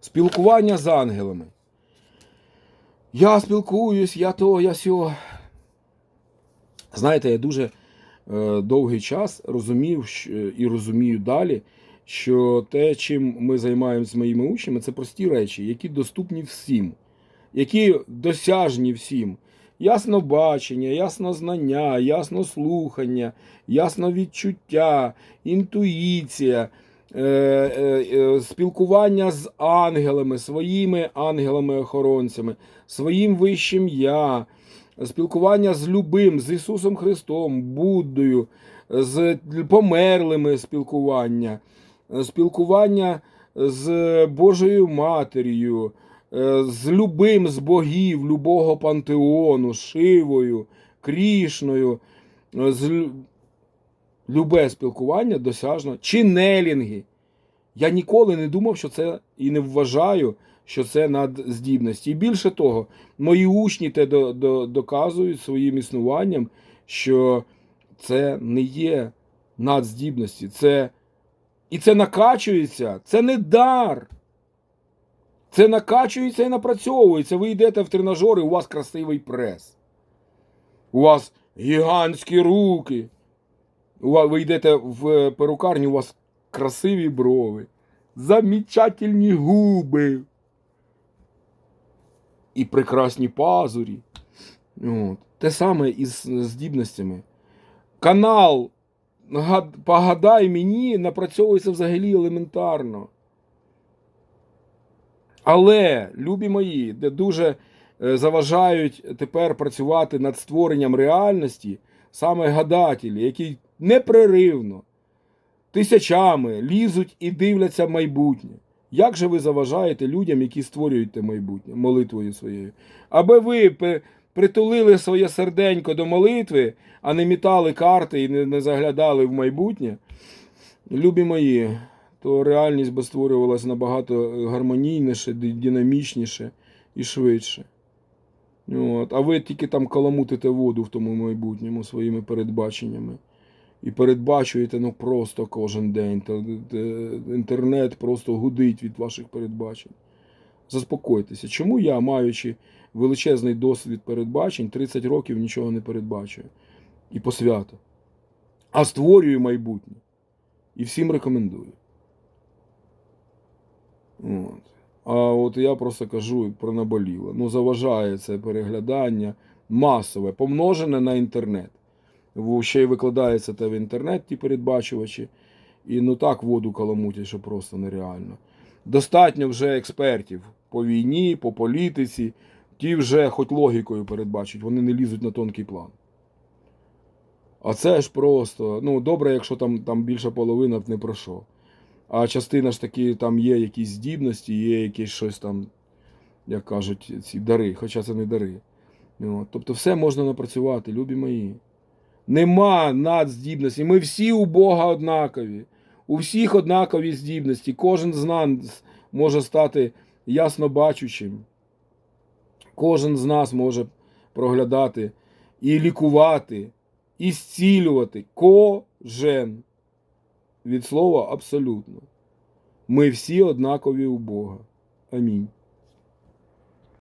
Спілкування з ангелами. Я спілкуюсь, я то, я сьо. Знаєте, я дуже е, довгий час розумів що- і розумію далі, що те, чим ми займаємося з моїми учнями, це прості речі, які доступні всім, які досяжні всім. Яснобачення, яснознання, яснослухання, ясновідчуття, інтуїція, е, е, е, спілкування з ангелами, своїми ангелами-охоронцями, своїм вищим я, спілкування з любим, з Ісусом Христом, Буддою, з померлими спілкування, е, спілкування з Божою Матір'ю, е, з любим з богів, любого пантеону, Шивою, Крішною, е, з любе спілкування досяжно, чи нелінги. Я ніколи не думав, що це і не вважаю, що це надздібності. І більше того, мої учні те до, до, доказують своїм існуванням, що це не є надздібності. Це, і це накачується, це не дар. Це накачується і напрацьовується. Ви йдете в тренажер, і у вас красивий прес. У вас гігантські руки. Ви йдете в перукарню, у вас красиві брови, замечательні губи і прекрасні пазурі. От. Те саме із здібностями. Канал, гад- погадай мені, напрацьовується взагалі елементарно. Але, любі мої, де дуже е, заважають тепер працювати над створенням реальності, саме гадателі, які непреривно, тисячами лізуть і дивляться в майбутнє. Як же ви заважаєте людям, які створюють те майбутнє молитвою своєю? Аби ви притулили своє серденько до молитви, а не мітали карти і не, заглядали в майбутнє, любі мої, то реальність би створювалася набагато гармонійніше, динамічніше і швидше. От. А ви тільки там каламутите воду в тому майбутньому своїми передбаченнями. І передбачуєте ну просто кожен день. Та, та, інтернет просто гудить від ваших передбачень. Заспокойтеся. Чому я, маючи величезний досвід передбачень, 30 років нічого не передбачую і посвято, а створюю майбутнє. І всім рекомендую. От. А от я просто кажу про наболіло. Ну, заважає це переглядання масове, помножене на інтернет. Ще й викладається те в інтернет, ті передбачувачі. І ну так воду каламутять, що просто нереально. Достатньо вже експертів по війні, по політиці. Ті вже хоч логікою передбачать, вони не лізуть на тонкий план. А це ж просто, ну, добре, якщо там, там більша половина не про. А частина ж таки там є якісь здібності, є якесь щось там, як кажуть, ці дари, хоча це не дари. Тобто все можна напрацювати, любі мої. Нема надздібності. Ми всі у Бога однакові. У всіх однакові здібності. Кожен з нас може стати ясно бачучим. Кожен з нас може проглядати і лікувати, і зцілювати. Кожен. Від слова абсолютно. Ми всі однакові у Бога. Амінь.